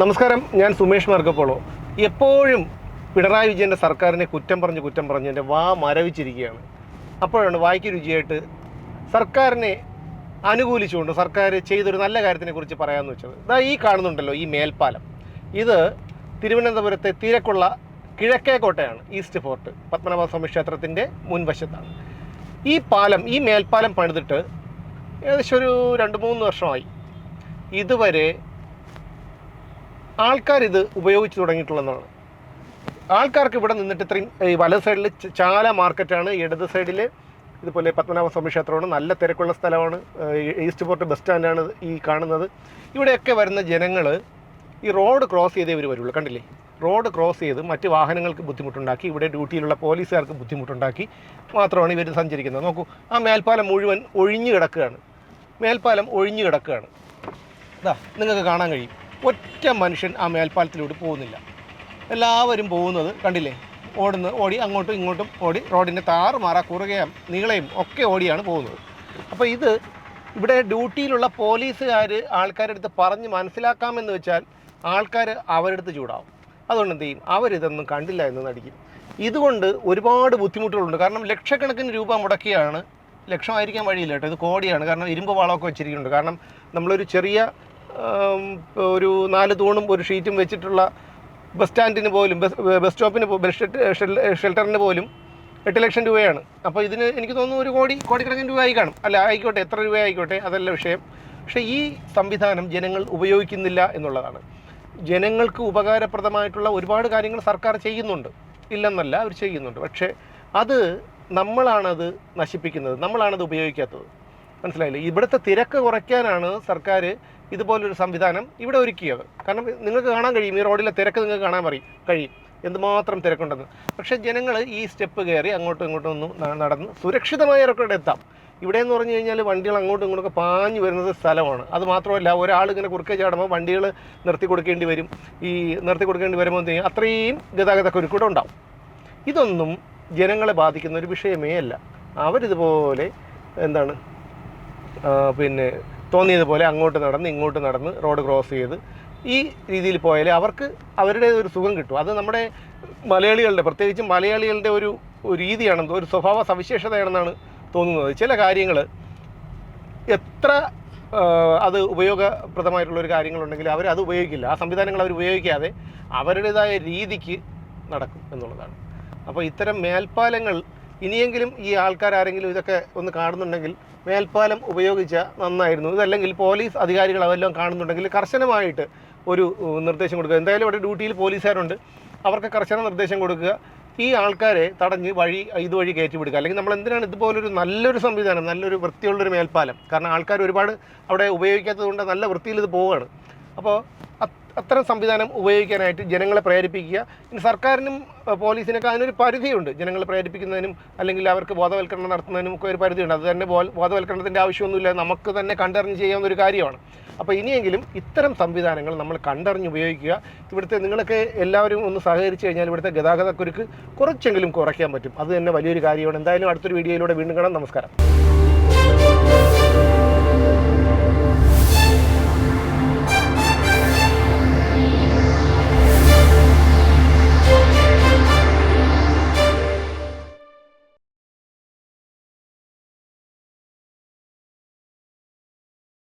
നമസ്കാരം ഞാൻ സുമേഷ് മാർഗപ്പോളോ. എപ്പോഴും പിണറായി വിജയന്റെ സർക്കാരിനെ കുറ്റം പറഞ്ഞ് കുറ്റം പറഞ്ഞ് എന്റെ വാ മരവിച്ചിരിക്കുകയാണ്. അപ്പോഴാണ് വായിക്ക് രുചിയായിട്ട് സർക്കാരിനെ അനുകൂലിച്ചുകൊണ്ട് സർക്കാർ ചെയ്തൊരു നല്ല കാര്യത്തിനെ കുറിച്ച് പറയാമെന്ന് വെച്ചത്. ഇതാ ഈ കാണുന്നുണ്ടല്ലോ ഈ മേൽപ്പാലം. ഇത് തിരുവനന്തപുരത്തെ തിരക്കുള്ള കിഴക്കേക്കോട്ടയാണ് ഈസ്റ്റ് ഫോർട്ട്. പത്മനാഭസ്വാമി ക്ഷേത്രത്തിന്റെ മുൻവശത്താണ്. ഈ പാലം ഈ മേൽപ്പാലം പണിതിട്ട് ഏകദേശം ഒരു രണ്ട് മൂന്ന് വർഷമായി. ഇതുവരെ ആൾക്കാർ ഇത് ഉപയോഗിച്ച് തുടങ്ങിയിട്ടുള്ളതാണ്. ആൾക്കാർക്ക് ഇവിടെ നിന്നിട്ട് ഇത്രയും ഈ വലത് സൈഡിൽ ചാല മാർക്കറ്റാണ് ഇടത് സൈഡിൽ ഇതുപോലെ പത്മനാഭ സ്വാമി ക്ഷേത്രമാണ് നല്ല തിരക്കുള്ള സ്ഥലമാണ് ഈസ്റ്റ് പോർട്ട് ബസ് സ്റ്റാൻഡാണ് ഈ കാണുന്നത്. ഇവിടെയൊക്കെ വരുന്ന ജനങ്ങൾ ഈ റോഡ് ക്രോസ് ചെയ്തേ ഇവർ വരുള്ളൂ കണ്ടില്ലേ? റോഡ് ക്രോസ് ചെയ്ത് മറ്റ് വാഹനങ്ങൾക്ക് ബുദ്ധിമുട്ടുണ്ടാക്കി ഇവിടെ ഡ്യൂട്ടിയിലുള്ള പോലീസുകാർക്ക് ബുദ്ധിമുട്ടുണ്ടാക്കി മാത്രമാണ് ഇവർ സഞ്ചരിക്കുന്നത്. നോക്കൂ ആ മേൽപ്പാലം മുഴുവൻ ഒഴിഞ്ഞു കിടക്കുകയാണ്. മേൽപ്പാലം ഒഴിഞ്ഞു കിടക്കുകയാണ്. ഇതാ നിങ്ങൾക്ക് കാണാൻ കഴിയും. ഒറ്റ മനുഷ്യൻ ആ മേൽപ്പാലത്തിലൂടെ പോകുന്നില്ല. എല്ലാവരും പോകുന്നത് കണ്ടില്ലേ? ഓടുന്ന ഓടി അങ്ങോട്ടും ഇങ്ങോട്ടും ഓടി റോഡിന്റെ താറുമാറ കുറുകയും നീളയും ഒക്കെ ഓടിയാണ് പോകുന്നത്. അപ്പോൾ ഇത് ഇവിടെ ഡ്യൂട്ടിയിലുള്ള പോലീസുകാർ ആൾക്കാരുടെ അടുത്ത് പറഞ്ഞ് മനസ്സിലാക്കാമെന്ന് വെച്ചാൽ ആൾക്കാർ അവരുടെ അടുത്ത് ചൂടാവും. അതുകൊണ്ട് എന്ത് ചെയ്യും? അവരിതൊന്നും കണ്ടില്ല എന്ന് നടിക്കും. ഇതുകൊണ്ട് ഒരുപാട് ബുദ്ധിമുട്ടുകളുണ്ട്. കാരണം ലക്ഷക്കണക്കിന് രൂപ മുടക്കിയാണ്. ലക്ഷമായിരിക്കാൻ വഴിയില്ല കേട്ടോ. ഇത് കോടിയാണ്. കാരണം ഇരുമ്പ് വളമൊക്കെ വെച്ചിരിക്കുന്നുണ്ട്. കാരണം നമ്മളൊരു ചെറിയ ഒരു നാല് തൂണും ഒരു ഷീറ്റും വെച്ചിട്ടുള്ള ബസ് സ്റ്റാൻഡിന് പോലും ബസ് ബസ് സ്റ്റോപ്പിന് ബസ് ഷെൽട്ടറിന് പോലും എട്ട് ലക്ഷം രൂപയാണ്. അപ്പോൾ ഇതിന് എനിക്ക് തോന്നുന്നു ഒരു കോടി കോടിക്കണക്കിന് രൂപ ആയി കാണും. അല്ല ആയിക്കോട്ടെ എത്ര രൂപ ആയിക്കോട്ടെ അതല്ല വിഷയം. പക്ഷേ ഈ സംവിധാനം ജനങ്ങൾ ഉപയോഗിക്കുന്നില്ല എന്നുള്ളതാണ്. ജനങ്ങൾക്ക് ഉപകാരപ്രദമായിട്ടുള്ള ഒരുപാട് കാര്യങ്ങൾ സർക്കാർ ചെയ്യുന്നുണ്ട്. ഇല്ലെന്നല്ല അവർ ചെയ്യുന്നുണ്ട്. പക്ഷേ അത് നമ്മളാണത് നശിപ്പിക്കുന്നത് നമ്മളാണത് ഉപയോഗിക്കാത്തത്. മനസ്സിലായില്ലേ? ഇവിടുത്തെ തിരക്ക് കുറയ്ക്കാനാണ് സർക്കാർ ഇതുപോലൊരു സംവിധാനം ഇവിടെ ഒരുക്കിയത്. കാരണം നിങ്ങൾക്ക് കാണാൻ കഴിയും ഈ റോഡിലെ തിരക്ക് നിങ്ങൾക്ക് കാണാൻ പറയും കഴിയും. എന്തുമാത്രം തിരക്കുണ്ടെന്ന്. പക്ഷേ ജനങ്ങൾ ഈ സ്റ്റെപ്പ് കയറി അങ്ങോട്ടും ഇങ്ങോട്ടും ഒന്ന് നടന്ന് സുരക്ഷിതമായ ഇറക്കോടെ എത്താം. ഇവിടെ എന്ന് പറഞ്ഞു കഴിഞ്ഞാൽ വണ്ടികൾ അങ്ങോട്ടും ഇങ്ങോട്ടൊക്കെ പാഞ്ഞു വരുന്നത് സ്ഥലമാണ്. അത് മാത്രമല്ല ഒരാൾ ഇങ്ങനെ കുറുക്കെ ചാടുമ്പോൾ വണ്ടികൾ നിർത്തി കൊടുക്കേണ്ടി വരും. ഈ നിർത്തി കൊടുക്കേണ്ടി വരുമ്പോൾ എന്ത് ചെയ്യും? അത്രയും ഗതാഗത കുരുക്കൂടെ ഉണ്ടാവും. ഇതൊന്നും ജനങ്ങളെ ബാധിക്കുന്ന ഒരു വിഷയമേ അല്ല. അവരിതുപോലെ എന്താണ് പിന്നെ തോന്നിയതുപോലെ അങ്ങോട്ട് നടന്ന് ഇങ്ങോട്ട് നടന്ന് റോഡ് ക്രോസ് ചെയ്ത് ഈ രീതിയിൽ പോയാൽ അവർക്ക് അവരുടെ ഒരു സുഖം കിട്ടും. അത് നമ്മുടെ മലയാളികളുടെ പ്രത്യേകിച്ച് മലയാളികളുടെ ഒരു ഒരു രീതിയാണെന്ന് ഒരു സ്വഭാവ സവിശേഷതയാണെന്നാണ് തോന്നുന്നത്. ചില കാര്യങ്ങൾ എത്ര അത് ഉപയോഗപ്രദമായിട്ടുള്ള ഒരു കാര്യങ്ങളുണ്ടെങ്കിൽ അവർ അത് ഉപയോഗിക്കില്ല. ആ സംവിധാനങ്ങൾ അവർ ഉപയോഗിക്കാതെ അവരുടേതായ രീതിക്ക് നടക്കും എന്നുള്ളതാണ്. അപ്പോൾ ഇത്തരം മേൽപ്പാലങ്ങൾ ഇനിയെങ്കിലും ഈ ആൾക്കാർ ആരെങ്കിലും ഇതൊക്കെ ഒന്ന് കാണുന്നുണ്ടെങ്കിൽ മേൽപ്പാലം ഉപയോഗിച്ച നന്നായിരുന്നു. ഇതല്ലെങ്കിൽ പോലീസ് അധികാരികൾ അതെല്ലാം കാണുന്നുണ്ടെങ്കിൽ കർശനമായിട്ട് ഒരു നിർദ്ദേശം കൊടുക്കുക. എന്തായാലും ഇവിടെ ഡ്യൂട്ടിയിൽ പോലീസുകാരുണ്ട്. അവർക്ക് കർശന നിർദ്ദേശം കൊടുക്കുക. ഈ ആൾക്കാരെ തടഞ്ഞ് വഴി ഇതുവഴി കയറ്റി വിടുക. അല്ലെങ്കിൽ നമ്മൾ എന്തിനാണ് ഇതുപോലൊരു നല്ലൊരു സംവിധാനം നല്ലൊരു വൃത്തിയുള്ളൊരു മേൽപ്പാലം? കാരണം ആൾക്കാർ ഒരുപാട് അവിടെ ഉപയോഗിക്കാത്തത് കൊണ്ട് നല്ല വൃത്തിയിൽ ഇത് പോവുകയാണ്. അപ്പോൾ അത്തരം സംവിധാനം ഉപയോഗിക്കാനായിട്ട് ജനങ്ങളെ പ്രേരിപ്പിക്കുക. ഇനി സർക്കാരിനും പോലീസിനൊക്കെ അതിനൊരു പരിധിയുണ്ട്. ജനങ്ങളെ പ്രേരിപ്പിക്കുന്നതിനും അല്ലെങ്കിൽ അവർക്ക് ബോധവൽക്കരണം നടത്തുന്നതിനും ഒക്കെ ഒരു പരിധിയുണ്ട്. അത് തന്നെ ബോധവൽക്കരണത്തിന്റെ ആവശ്യമൊന്നുമില്ല. നമുക്ക് തന്നെ കണ്ടറിഞ്ഞ് ചെയ്യാവുന്ന ഒരു കാര്യമാണ്. അപ്പോൾ ഇനിയെങ്കിലും ഇത്തരം സംവിധാനങ്ങൾ നമ്മൾ കണ്ടറിഞ്ഞ് ഉപയോഗിക്കുക. ഇവിടുത്തെ നിങ്ങളൊക്കെ എല്ലാവരും ഒന്ന് സഹകരിച്ചു കഴിഞ്ഞാൽ ഇവിടുത്തെ ഗതാഗതക്കുരുക്ക് കുറച്ചെങ്കിലും കുറയ്ക്കാൻ പറ്റും. അത് തന്നെ വലിയൊരു കാര്യമാണ്. എന്തായാലും അടുത്തൊരു വീഡിയോയിലൂടെ വീണ്ടും കാണാം. നമസ്കാരം.